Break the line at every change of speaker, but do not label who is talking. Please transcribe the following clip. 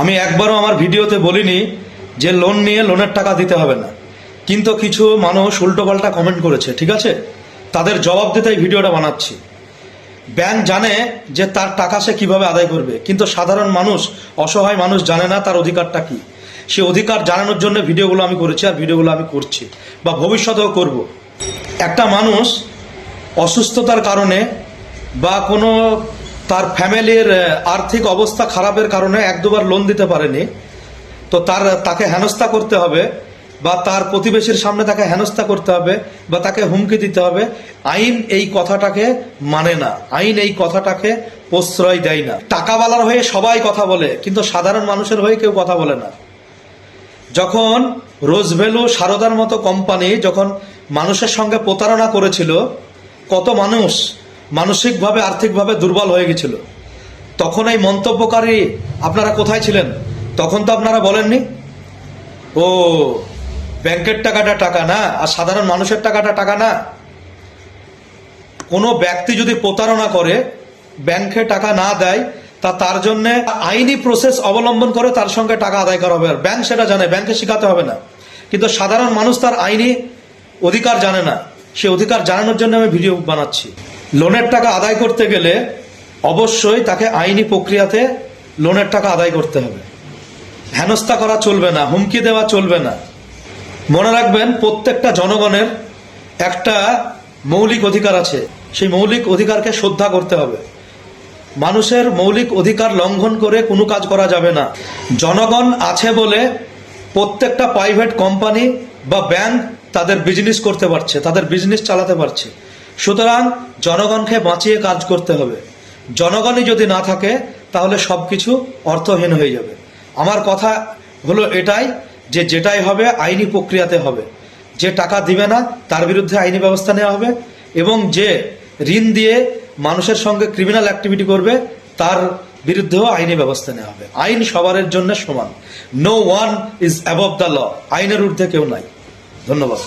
আমি একবারও আমার ভিডিওতে বলিনি যে লোন নিয়ে লোনের টাকা দিতে হবে না। কিন্তু কিছু মানুষ উল্টোপাল্টা কমেন্ট করেছে, ঠিক আছে? তাদের জবাব দিতে এই ভিডিওটা বানাচ্ছি। ব্যাংক জানে যে তার টাকা সে কীভাবে আদায় করবে, কিন্তু সাধারণ মানুষ, অসহায় মানুষ জানে না তার অধিকারটা কি। সে অধিকার জানানোর জন্য ভিডিওগুলো আমি করেছি আর ভিডিওগুলো আমি করছি বা ভবিষ্যতেও করব। একটা মানুষ অসুস্থতার কারণে বা কোনো তার ফ্যামিলির আর্থিক অবস্থা খারাপের কারণে এক দুবার লোন দিতে পারেনি। তো তার, তাকে হেনস্থা করতে হবে বা তার প্রতিবেশীর সামনে তাকে হেনস্থা করতে হবে বা তাকে হুমকি দিতে হবে। আইন এই কথাটাকে মানে না। আইন এই কথাটাকে প্রশ্রয় দেয় না। টাকাওয়ালার হয়ে সবাই কথা বলে, কিন্তু সাধারণ মানুষের হয়ে কেউ কথা বলে না। যখন রোজভ্যালু সারদার মতো কোম্পানি যখন মানুষের সঙ্গে প্রতারণা করেছিল, কত মানুষ মানসিকভাবে, আর্থিকভাবে দুর্বল হয়ে গেছিল। তখন এই মন্তব্যকারী আপনারা কোথায় ছিলেন? তখন তো আপনারা বলেননি? ও, ব্যাংকের টাকাটা টাকা না, আর সাধারণ মানুষের টাকাটা টাকা না। কোনো ব্যক্তি যদি প্রতারণা করে, ব্যাংকে টাকা না দেয়, তা তার জন্য আইনি প্রসেস অবলম্বন করে তার সঙ্গে টাকা আদায় করা হবে। আর ব্যাংক সেটা জানে, ব্যাংকে শেখাতে হবে না। কিন্তু সাধারণ মানুষ তার আইনি অধিকার জানে না। সে অধিকার জানানোর জন্য আমি ভিডিও বানাচ্ছি। লোনের টাকা আদায় করতে গেলে অবশ্যই তাকে আইনি প্রক্রিয়াতে লোনের টাকা আদায় করতে হবে। হেনস্থা করা চলবে না, হুমকি দেওয়া চলবে না। মনে রাখবেন, প্রত্যেকটা জনগণের একটা মৌলিক অধিকার আছে। সেই মৌলিক অধিকারকে শ্রদ্ধা করতে হবে। মানুষের মৌলিক অধিকার লঙ্ঘন করে কোনো কাজ করা যাবে না। জনগণ আছে বলে প্রত্যেকটা প্রাইভেট কোম্পানি বা ব্যাংক তাদের বিজনেস করতে পারছে, তাদের বিজনেস চালাতে পারছে। সুতরাং জনগণকে বাঁচিয়ে কাজ করতে হবে। জনগণই যদি না থাকে, তাহলে সব কিছু অর্থহীন হয়ে যাবে। আমার কথা হলো এটাই যে যেটাই হবে, আইনি প্রক্রিয়াতে হবে। যে টাকা দিবে না, তার বিরুদ্ধে আইনি ব্যবস্থা নেওয়া হবে এবং যে ঋণ দিয়ে মানুষের সঙ্গে ক্রিমিনাল অ্যাক্টিভিটি করবে, তার বিরুদ্ধেও আইনি ব্যবস্থা নেওয়া হবে। আইন সবার জন্য সমান। No one is above the law আইনের ঊর্ধ্বে কেউ নাই। ধন্যবাদ।